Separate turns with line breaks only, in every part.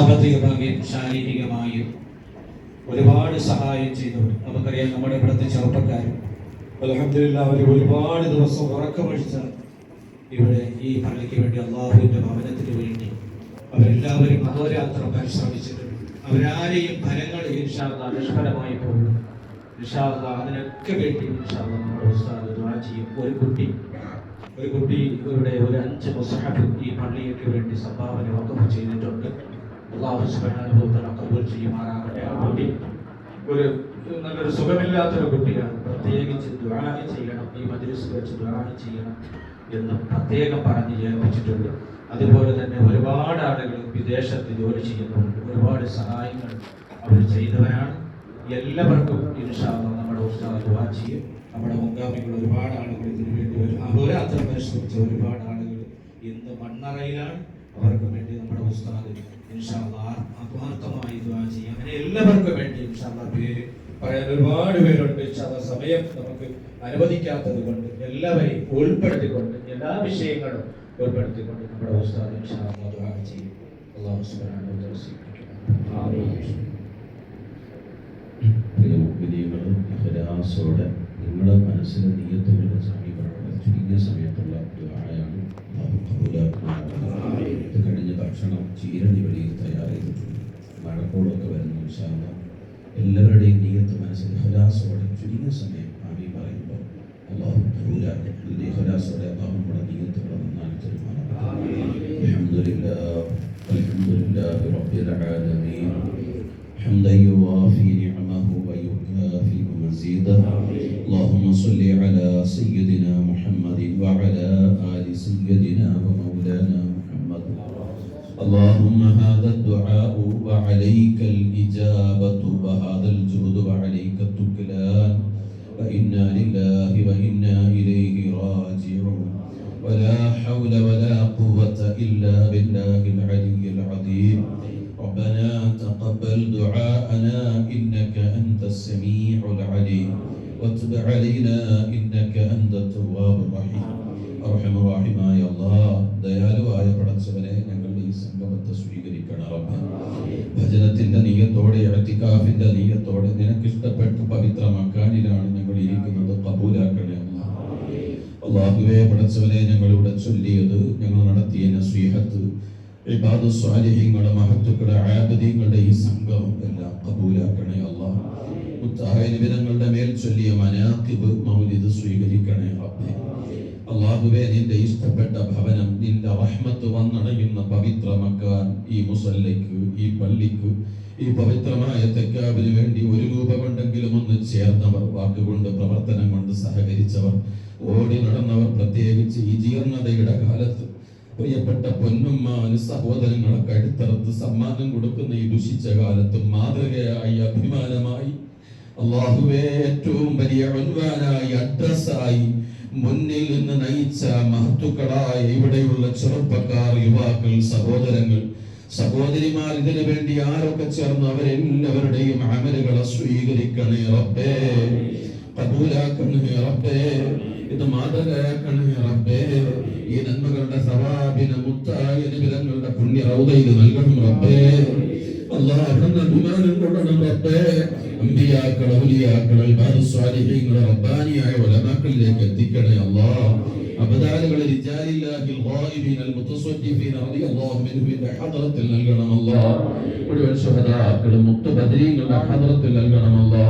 സാമ്പത്തികമായും ശാരീരികമായും ഒരുപാട് സഹായം ചെയ്തവർ. നമുക്കറിയാം നമ്മുടെ ഇവിടുത്തെ ചെറുപ്പക്കാരും. അലഹമില്ല അവർ ഒരുപാട് ദിവസം ഉറക്കമൊഴിച്ച ഇവിടെ ഈ പള്ളിക്ക് വേണ്ടി അള്ളാഹുവിന്റെ ഭവനത്തിന് വേണ്ടി അവരെല്ലാവരും അഹോരാത്രം പരിശ്രമിച്ചിട്ടുണ്ട് അവരാരെയും ഫലങ്ങൾ ഇൻഷാല്ല നിഷ്ഫലമായി പോകും ഇൻഷാല്ല അതിനൊക്കെ വേണ്ടി ഇൻഷാല്ല നമ്മുടെ ഉസ്താദ് ചെയ്യും. ഒരു കുട്ടി ഒരു കുട്ടി ഇവിടെ ഒരു അഞ്ച് മുസ്ഹബ് ഈ പള്ളിക്ക് വേണ്ടി സംഭാവന വകുപ്പ് ചെയ്തിട്ടുണ്ട്. കബൂൽ ചെയ്യുമാറാകട്ടെ. ആ കുട്ടി ഒരു നല്ലൊരു സുഖമില്ലാത്തൊരു കുട്ടിയാണ്. പ്രത്യേകിച്ച് ദുആ ചെയ്യണം. ഈ മജ്ലിസ് വെച്ച് ദുആ ചെയ്യണം എന്ന് പ്രത്യേകം പറഞ്ഞ് ഏൽപ്പിച്ചിട്ടുണ്ട്. അതുപോലെ തന്നെ ഒരുപാട് ആളുകൾ വിദേശത്ത് ജോലി ചെയ്യുന്നുണ്ട് ഒരുപാട് സഹായങ്ങൾ അവർ ചെയ്തവരാണ്. എല്ലാവർക്കും ഇൻഷാല്ല നമ്മുടെ ഉസ്താദ് ദുആ ചെയ്യും. നമ്മുടെ മുൻഗാമികൾ ഒരുപാട് ആളുകൾ ഇതിനു വേണ്ടി വരും. അതുപോലെ അത്ര പരിശ്രമിച്ച ഒരുപാട് ആളുകൾ ഇന്ന് മണ്ണറയിലാണ്. അവർക്ക് വേണ്ടി നമ്മുടെ ഉസ്താദ് ആത്മാർത്ഥമായി ദുആ ചെയ്യാം. അങ്ങനെ എല്ലാവർക്കും വേണ്ടി ഇൻഷാല്ല പേര് പറയാൻ ഒരുപാട് പേരുണ്ട്. ഇൻഷാല്ല സമയം നമുക്ക് അനുവദിക്കാത്തത് കൊണ്ട് എല്ലാവരെയും ഉൾപ്പെടുത്തിക്കൊണ്ട് എല്ലാ വിഷയങ്ങളും ഉൾപ്പെടുത്തിക്കൊണ്ട് നമ്മുടെ ഉസ്താദ് ഇൻഷാല്ല ദുആ ചെയ്യും. അല്ലാഹു സുബ്ഹാനഹു വ തആല
പ്രിയ ഇഹ്ലാസോടെ നിങ്ങളുടെ മനസ്സിന് നീയത്തുകളുടെ സമീപനമുള്ള ചുരുങ്ങിയ സമയത്തുള്ള ദുആയാണ് അല്ലാഹു കബൂലാക്കുമാറാകട്ടെ. ഇത് കഴിഞ്ഞ് ഭക്ഷണം ചീരണി വഴിയിൽ തയ്യാർ ചെയ്തിട്ടുണ്ട് മഴക്കോളൊക്കെ വരുന്നു ഇൻഷാ അല്ലാ. എല്ലാവരുടെയും നീയത്ത് മനസ്സിൽ ഇഹ്ലാസോടെ ചുരുങ്ങിയ സമയം ആമി പറയുമ്പോൾ അള്ളാഹു കബൂലാക്കും ഇതിന്റെ ഇഹ്ലാസോടെ അള്ളാഹു നമ്മുടെ നീയത്തുകളെ നന്നായി തരുമാറാകട്ടെ അൽഹംദുലില്ലാഹ് അൽഹംദുലില്ലാഹി റബ്ബിൽ ആലമീൻ حمدا يوافي نعمه ويكافئ مزيده اللهم صل على سيدنا محمد وعلى آل سيدنا ومولانا محمد اللهم هذا الدعاء وعليك الإجابة നീയത്തോടെ ഇഅ്തികാഫിന്റെ നീയത്തോടെ നിനക്ക് ഇഷ്ടപ്പെട്ട പവിത്ര മക്കാനിലാണ് ഞങ്ങൾ ഇരിക്കുന്നത്. കബൂലാക്കണേ അള്ളാഹുവെ പഠിച്ചവനെ ഞങ്ങളിവിടെ ചൊല്ലിയത് ഞങ്ങൾ നടത്തിയ നസീഹത്ത് ഇബാദു സ്വാലിഹീങ്ങളുടെ മഹത്വക്കളുടെ ആബദീങ്ങളുടെ ഈ സംഗമം എല്ലാം കബൂലാക്കണേ അള്ളാഹ് മുത്തായ നിബിധങ്ങളുടെ മേൽ ചൊല്ലിയ മനാക്കിബ് മൗലിദ് സ്വീകരിക്കണേ റബ്ബേ. അള്ളാഹുവേ നിന്റെ ഇഷ്ടപ്പെട്ട ഭവനം നിന്റെ റഹ്മത്ത് വന്നടയുന്ന പവിത്ര മക്കാൻ ഈ മുസല്ലയ്ക്ക് ഈ പള്ളിക്ക് ഈ പവിത്രമായ തെക്കാവിന് വേണ്ടി ഒരു രൂപ കൊണ്ടെങ്കിലും ഒന്ന് ചേർന്നവർ വാക്കുകൊണ്ട് പ്രവർത്തനം കൊണ്ട് സഹകരിച്ചവർ ഓടി നടന്നവർ പ്രത്യേകിച്ച് ഈ ജീർണതയുടെ കാലത്ത് പ്രിയപ്പെട്ട പൊന്നുമ്മാന് സഹോദരങ്ങളൊക്കെ അടുത്തറത്ത് സമ്മാനം കൊടുക്കുന്ന ഈ ദുഷിച്ച കാലത്ത് മാതൃകയായി അഭിമാനമായി അള്ളാഹുവേ ഏറ്റവും വലിയ അഡ്രസ്സായി മുന്നിൽ നിന്ന് നയിച്ച മഹത്തുക്കളായ ഇവിടെയുള്ള ചെറുപ്പക്കാർ യുവാക്കൾ സഹോദരങ്ങൾ സഹോദരിമാർ ഇതിനു വേണ്ടി ആരൊക്കെ ചേർന്ന് അവരെല്ലാവരുടെയും അമലുകളെ സ്വീകരിക്കണേ റബ്ബേ. കബൂലാക്കണേ റബ്ബേ. ഇത് മാതൃകയാക്കണേ റബ്ബേ. ഈ നന്മകളുടെ സവാബിന് മുത്തായ നിബിധങ്ങളുടെ പുണ്യ റൗദയിൽ നൽകണം റബ്ബേ. അള്ളാഹുവിന്റെ അഭിമാനം കൊള്ളണം റബ്ബേ. അമ്പിയാക്കൾ ഔലിയാക്കൾ ഇബാദു സ്വാലിഹീങ്ങൾ റബ്ബാനിയായ ഉലമാക്കളിലേക്ക് എത്തിക്കണേ അല്ലാഹ് അബദാലുകളെ റിജാലില്ലാഹിൽ ഗായിബീൻ അൽ മുതസദ്ദിഫീൻ റളിയല്ലാഹു മിൻഹുവിന്റെ ഹദ്റത്തിൽ നൽകണം അല്ലാ മുഴുവൻ ശുഹദാക്കളും മുക്തബദരീങ്ങളുടെ ഹദ്റത്തിൽ നൽകണം അല്ലാ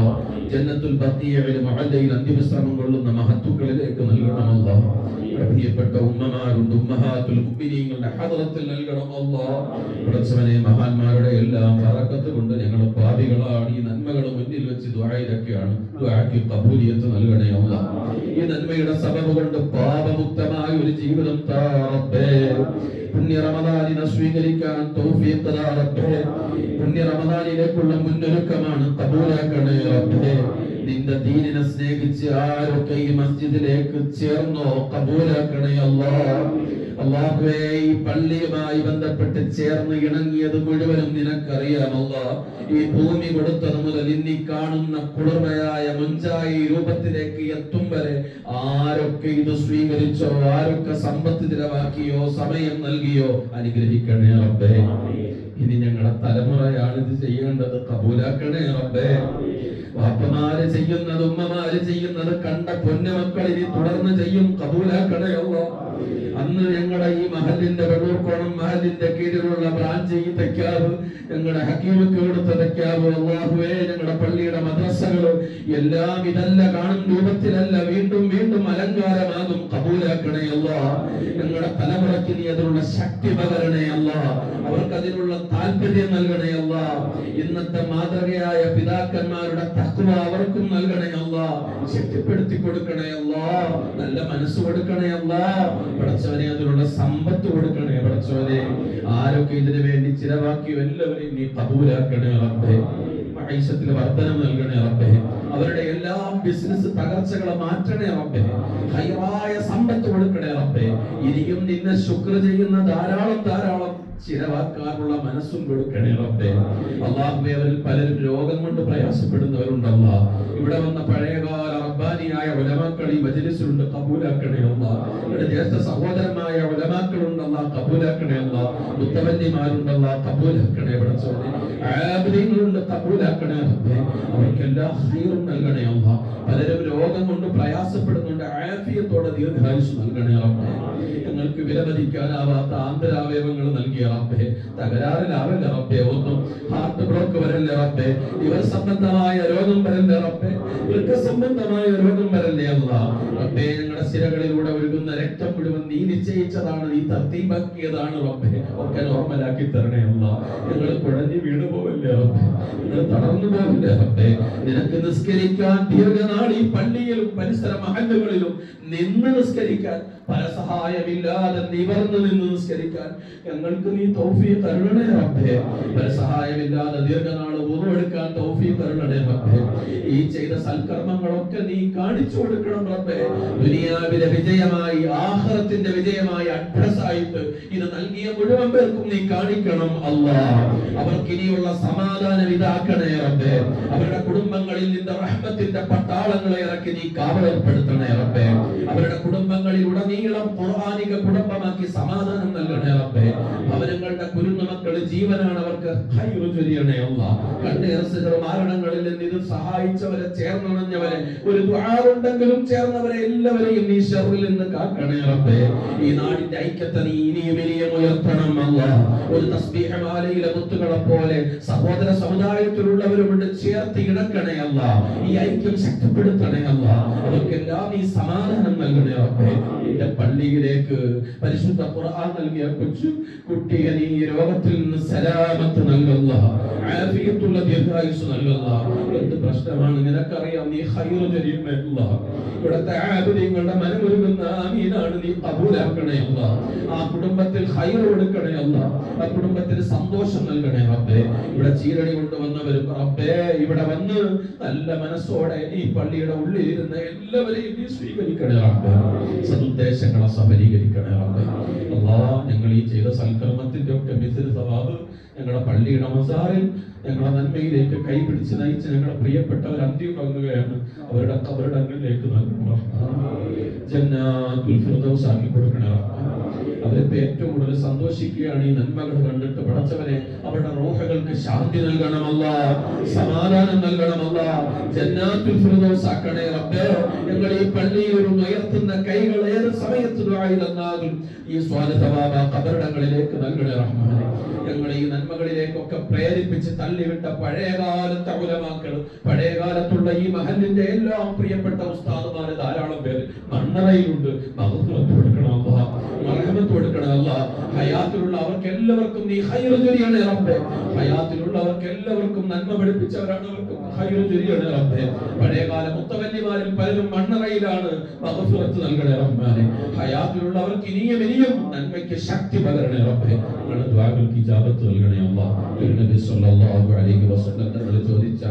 ജന്നത്തുൽ ബഖീയയിൽ മുഅല്ലയിൽ അന്ത്യവിശ്രമം കൊള്ളുന്ന മഹത്തുക്കളിലേക്ക് നൽകണം അല്ലാ പ്രിയപ്പെട്ട ഉമ്മമാരുണ്ട് ഉമ്മഹാത്തുൽ മുഅ്മിനീങ്ങളുടെ ഹദറത്തിൽ നൽകണം. അല്ലാഹ് മഹാന്മാരുടെ എല്ലാം ബറക്കത്ത് കൊണ്ട് ഞങ്ങൾ പാപികളാണ്. ഈ നന്മകൾ മുന്നിൽ വെച്ച് ദുആയിലൊക്കെയാണ് ദുആക്ക് കബൂലിയത്ത് നൽകണേ അല്ലാഹ് ഈ നന്മയുടെ സബബ് കൊണ്ട് പാപമുക്തമായ ഒരു ജീവിതം താ റബ്ബേ. പുണ്യ റമദാനിനെ സ്വീകരിക്കാൻ തൗഫീഖ് താ റബ്ബേ. പുണ്യ റമദാനിലേക്കുള്ള മുന്നൊരുക്കമാണ് കബൂലാക്കണേ റബ്ബേ. നിന്റെ ദീനിനെ സ്നേഹിച്ച് ആരൊക്കെ ഈ മസ്ജിദിലേക്ക് ചേർന്നോ കബൂലാക്കണേ അല്ലാ അള്ളാഹുവേ ഈ പള്ളിയുമായി ബന്ധപ്പെട്ട് ചേർന്ന് ഇണങ്ങിയത് മുഴുവനും നിനക്കറിയാമല്ല ഈ ഭൂമി കൊടുത്തത് മുതൽ ഇന്നി കാണുന്ന കുളിർമയായ മുഞ്ചായി രൂപത്തിലേക്ക് എത്തും വരെ ആരൊക്കെ ഇത് സ്വീകരിച്ചോ ആരൊക്കെ സമ്പത്ത് ചിലവാക്കിയോ സമയം നൽകിയോ അനുഗ്രഹിക്കണേ റബ്ബേ. ഇനി ഞങ്ങളുടെ തലമുറയാണ് ഇത് ചെയ്യേണ്ടത്. കബൂലാക്കണേ റബ്ബേ. വാപ്പമാര് ചെയ്യുന്നത് ഉമ്മമാര് ചെയ്യുന്നത് കണ്ട പൊന്നുമക്കൾ ഇനി തുടർന്ന് ചെയ്യും. കബൂലാക്കടയല്ലോ അന്ന് ഞങ്ങളുടെ ഈ മഹലിന്റെ വെള്ളൂർക്കോണം മഹലിന്റെ കീഴിലുള്ള ബ്രാഞ്ച് ഈ തെക്കാവ് ഞങ്ങളുടെ ഹക്കീമക്ക് കൊടുത്ത തെക്കാവ് അള്ളാഹുവേ ഞങ്ങളുടെ പള്ളിയുടെ മദ്രസകളും എല്ലാം ഇതല്ല കാണും രൂപത്തിലല്ല വീണ്ടും വീണ്ടും അലങ്കാരമാകും. കബൂലാക്കണയല്ലോ ഞങ്ങളുടെ തലമുറയ്ക്ക് നീ അതിനുള്ള ശക്തി പകരണയല്ല അവർക്കതിനുള്ള താല്പര്യം നൽകണേ അല്ല. ഇന്നത്തെ മാതൃകയായ പിതാക്കന്മാരുടെ അവർക്കും നൽകണേ അല്ല ശക്തിപ്പെടുത്തി കൊടുക്കണേ അല്ല നല്ല മനസ്സ് കൊടുക്കണേ അല്ല പടച്ചവനെ അതിനുള്ള സമ്പത്ത് കൊടുക്കണേ പടച്ചവനെ. ആരൊക്കെ ഇതിനു വേണ്ടി ചിലവാക്കിയോ എല്ലാവരെയും നീ കബൂലാക്കണേ റബ്ബേ. ഐശത്തിൽ വർധനം നൽകണേ റബ്ബേ. അവരുടെ എല്ലാ ബിസിനസ് തകർച്ചകളെ മാറ്റണേ റബ്ബേ. ഹൈറായ സമ്പത്ത് കൊടുക്കണേ റബ്ബേ. ഇനിയും നിന്നെ ശുക്ർ ചെയ്യുന്ന ധാരാളം ധാരാളം ചിലവാക്കാനുള്ള മനസ്സും കൊടുക്കണേ റബ്ബേ. അള്ളാഹുബേ അവരിൽ പലരും രോഗം കൊണ്ട് പ്രയാസപ്പെടുന്നവരുണ്ടല്ലോ. ഇവിടെ വന്ന പഴയകാല റബ്ബാനിയായ ഉലമാക്കൾ ഈ മജ്ലിസിലുണ്ട് കബൂലാക്കണേ അല്ല ഇവിടെ ജ്യേഷ്ഠ സഹോദരന്മാരായ ഉലമാക്കളുണ്ടല്ല കബൂലാക്കണേ അല്ല മുത്തവല്യമാരുണ്ടല്ല കബൂലാക്കണേ പടച്ചോനെ ആബിദീങ്ങളുണ്ട് കബൂലാക്കണേ റബ്ബേ. അവർക്കെല്ലാം ഹീറും നൽകണേ അല്ല പലരും രോഗം കൊണ്ട് പ്രയാസപ്പെടുന്നുണ്ട് ആഫിയത്തോടെ ദീർഘായുസ് നൽകണേ റബ്ബേ. ഞങ്ങൾക്ക് വിലമതിക്കാനാവാത്ത ആന്തരാവയവങ്ങൾ നൽകിയ റബ്ബെ തകരാറിലാവല്ല റബ്ബെ ഒന്നും ഹാർട്ട് ബ്ലോക്ക് വരല്ലേ റബ്ബെ? ഇവർ സംബന്ധമായ രോഗം വരല്ലേ റബ്ബെ? ഇവർക്ക് സംബന്ധമായ രോഗം വരല്ലേ അല്ല റബ്ബെ ഞങ്ങളുടെ സിരകളിലൂടെ ഒഴുകുന്ന രക്തം മുഴുവൻ നീ നിശ്ചയിച്ചതാണ് നീ തർത്തീപാക്കിയതാണ് റബ്ബെ. ഒക്കെ നോർമലാക്കി തരണേ അല്ല ഞങ്ങൾ കുഴഞ്ഞു വീണു പോവല്ലേ റബ്ബെ? ഞങ്ങൾ തളർന്നു പോവില്ലേ റബ്ബെ? നിനക്ക് നിസ്കരിക്കാൻ ദീർഘനാൾ ഈ പള്ളിയിലും പരിസര മഹല്ലുകളിലും നിന്ന് നിസ്കരിക്കാൻ പരസഹായമില്ലാതെ നിവർന്നു നിന്ന് നിസ്കരിക്കാൻ ഞങ്ങൾക്ക് നീ തൗഫീഖ് തരണേ റബ്ബേ. പരസഹായമില്ലാതെ ദീർഘനാൾ ഉറവെടുക്കാൻ തൗഫീഖ് തരണേ റബ്ബേ. ഈ ചെയ്ത സൽക്കർമ്മങ്ങളൊക്കെ നീ കാണിച്ചു കൊടുക്കണം റബ്ബേ. ദുനിയാവിലെ വിജയമായി ആഖിറത്തിന്റെ വിജയമായി അഡ്രസ് ആയിട്ട് ഇത് നൽകിയ മുഴുവൻ പേർക്കും നീ കാണിക്കണം അല്ലാ. അവർക്കിനിയുള്ള സമാധാനം ഇതാക്കണേ റബ്ബേ. അവരുടെ കുടുംബങ്ങളിൽ നിന്ന് റഹ്മത്തിന്റെ പട്ടാളങ്ങളെ ഇറക്കി നീ കാവലേർപ്പെടുത്തണേ റബ്ബേ. അവരുടെ കുടുംബങ്ങളിൽ ഖുർആനിക കുടുംബമാക്കി സമാധാനം നൽകണേ റബ്ബേ. ഭവനങ്ങളുടെ കുരുന്നു മക്കൾ ജീവനാണ് അവർക്ക് മരണങ്ങളിൽ നിന്ന് ഇത് സഹായിച്ചവരെ ചേർന്നണഞ്ഞവരെ ഒരു ദ്വാറുണ്ടെങ്കിലും ചേർന്നവരെ എല്ലാവരെയും നീ ഷെറിൽ നിന്ന് കാക്കണേ റബ്ബേ. ഈ നാടിന്റെ ഐക്യത്തെ നീ ഇനിയും ഇനിയും ഉയർത്തണം അല്ല. ഒരു തസ്മീഹമാലയിലെ മുത്തുകളെ പോലെ സഹോദര സമുദായത്തിലുള്ളവരുമുണ്ട് ചേർത്ത് കിടക്കണേ അല്ല. ഈ ഐക്യം ശക്തിപ്പെടുത്തണേ അല്ല. അവർക്കെല്ലാം നീ സമാധാനം നൽകണേ റബ്ബേ. നിന്റെ പള്ളിയിലേക്ക് പരിശുദ്ധ ഖുർആൻ നൽകിയ കൊച്ചു കുട്ടിയെ നീ രോഗത്തിൽ നിന്ന് സലാമത്ത് നൽകല്ല ആഫിയത്തുള്ള ദീർഘായുസ് നൽകല്ല എന്ത് പ്രശ്നമാണ്? നിനക്കറിയാം നീ ഹൈറു ചൊരിയുമല്ല ഇവിടുത്തെ ആബിദീങ്ങളുടെ മനമൊരുങ്ങുന്ന ആമീനാണ് നീ കബൂലാക്കണേ അല്ല. ആ കുടുംബത്തിൽ ഹൈർ കൊടുക്കണേ അല്ല. ആ കുടുംബത്തിൽ സന്തോഷം നൽകണേ റബ്ബേ. ഇവിടെ ചീരടി കൊണ്ടുവന്നവരും റബ്ബേ ഇവിടെ വന്ന് നല്ല മനസ്സോടെ ഈ പള്ളിയുടെ ഉള്ളിൽ ഇരുന്ന എല്ലാവരെയും നീ സ്വീകരിക്കണേ റബ്ബേ. സന്ദേശങ്ങളെ സഫലീകരിക്കണേ റബ്ബേ. അല്ലാ ഞങ്ങൾ ഈ ചെയ്ത സൽക്കർമ്മത്തിന്റെ ഒക്കെ മിസിൽ സവാബ് ഞങ്ങളുടെ പള്ളിയുടെ മസാറിൽ ഞങ്ങളുടെ നന്മയിലേക്ക് കൈപിടിച്ച് നയിച്ച് ഞങ്ങളുടെ പ്രിയപ്പെട്ടവർ അന്ത്യം വാങ്ങുകയാണ്. അവരുടെ കബറിടങ്ങളിലേക്ക് നൽകണം ജന്നാത്തുൽ ഫിർദൗസ് ആക്കി കൊടുക്കണേ അവരിപ്പോ ഏറ്റവും കൂടുതൽ സന്തോഷിക്കുകയാണ് ഈ നന്മകൾ കണ്ടിട്ട് പഠിച്ചവരെ അവരുടെ റോഹകൾക്ക് ശാന്തി നൽകണമല്ല സമാധാനം നൽകണമല്ല. ജന്നാത്തുൽ ഫിർദൗസ് ആക്കണേ റബ്ബേ ഞങ്ങൾ ഈ പള്ളിയിൽ ഉയർത്തുന്ന കൈകൾ ഏത് സമയത്ത് ദുആയിലെന്നാകും ഈ സ്വാലതവാബ കബറിടങ്ങളിലേക്ക് നൽകണേ റഹ്മാനെ. ഞങ്ങൾ ഈ നന്മകളിലേക്കൊക്കെ പ്രേരിപ്പിച്ച് തള്ളിവിട്ട പഴയകാലത്തെ ഉലമാക്കൾ പഴയകാലത്തുള്ള ഈ മഹലിന്റെ എല്ലാ പ്രിയപ്പെട്ട ഉസ്താദുമാര് ധാരാളം പേര് മണ്ണറയിലുണ്ട്. മഹത്വത്ത് കൊടുക്കണം ഹയാത്തിലുള്ള അവർക്ക് എല്ലാവർക്കും നീ ഹൈറ് ചൊരിയണേ റബ്ബേ. ഹയാത്തിലുള്ളവർക്ക് എല്ലാവർക്കും നന്മ പഠിപ്പിച്ചവരാണ് അവർക്ക് ഹൈറ് ചൊരിയണേ റബ്ബേ. പഴയകാല മുത്തവല്ലിമാരിൽ പലരും മണ്ണറയിലാണ് മഹത്വത്ത് നൽകണേ റബ്ബാനെ ഹയാത്തിലുള്ളവർക്ക് ഇനിയും ഇനിയും നന്മയ്ക്ക് ശക്തി പകരണേ റബ്ബേ. ഞങ്ങളുടെ ദ്വാകൾക്ക് ഇജാബത്ത് നൽകണേ അല്ലാ. നബി സല്ലല്ലാഹു അലൈഹി വസല്ലം തങ്ങൾ ചോദിച്ച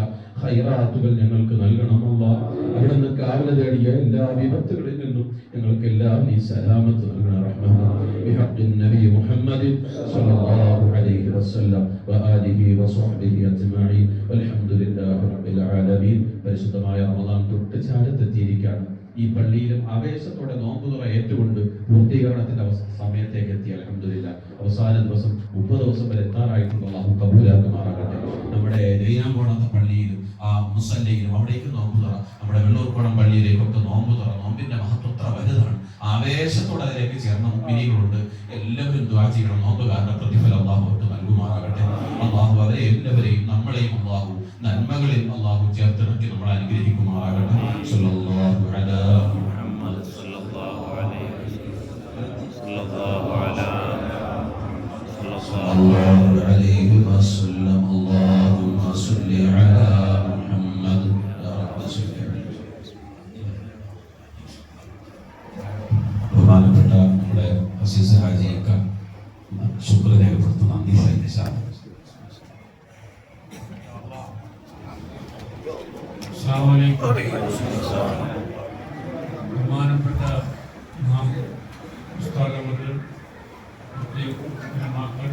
ഹൈറാത്തുകൾ ഞങ്ങൾക്ക് നൽകണം അല്ലാ. അവിടെ നിന്ന് കാവല തേടിയ എല്ലാ വിപത്തുകളിൽ നിന്നും ഞങ്ങൾക്ക് എല്ലാം നീ സലാമത്ത് നൽകണം റഹ്മാൻ ബിഹഖ് നബി മുഹമ്മദ് സല്ലല്ലാഹു അലൈഹി വസല്ലം وصحبه أجمعين. അജ്മഈൻ വൽഹംദുലില്ലാഹി റബ്ബിൽ ആലമീൻ പരിശുദ്ധമായ റമദാൻ തൊട്ട് ചാരത്തെത്തിയിരിക്കുകയാണ് ഈ പള്ളിയിലും ആവേശത്തോടെ നോമ്പുതുറ ഏറ്റുകൊണ്ട് പൂർത്തീകരണത്തിന്റെ സമയത്തേക്ക് എത്തി അലഹമില്ല അവസാന ദിവസം മുപ്പത് ദിവസം വരെ എത്താറായിട്ടുണ്ട്. അള്ളാഹു കബൂലാക്കുമാറാകട്ടെ. നമ്മുടെ ദൈനാംകോണത്തെ പള്ളിയിലും ആ മുസല്ലയിലും അവിടേക്ക് നോമ്പ് തുറ. നമ്മുടെ വെള്ളൂർക്കുളം പള്ളിയിലേക്കൊക്കെ നോമ്പ് തുറ. നോമ്പിന്റെ മഹത്വത്ര ആവേശത്തോടെ അതിലേക്ക് ചേർന്ന മുമ്പിനികളുണ്ട് എല്ലാവരും ദ്വാ ചെയ്യണം. നോമ്പുകാരുടെ പ്രതിഫലം അള്ളാഹുട്ട് നൽകുമാറാകട്ടെ. അള്ളാഹു അവരെ എല്ലാവരെയും നമ്മളെയും അള്ളാഹു നന്മകളിൽ അള്ളാഹു ചേർത്തിണക്കി നമ്മളെ അനുഗ്രഹിക്കുമാറാകട്ടെ. സല്ലല്ലാഹു അലാ മുഹമ്മദ് സല്ലല്ലാഹു അലൈഹി വസല്ലം. അലൈഹി വസല്ലം. മുഹമ്മദ്. യാ ശുക്ര രേഖപ്പെടുത്തുന്ന നന്ദി പറയുന്നത് സാർ
ബഹുമാനപ്പെട്ട നാം പുസ്തകങ്ങളിൽ മക്കൾ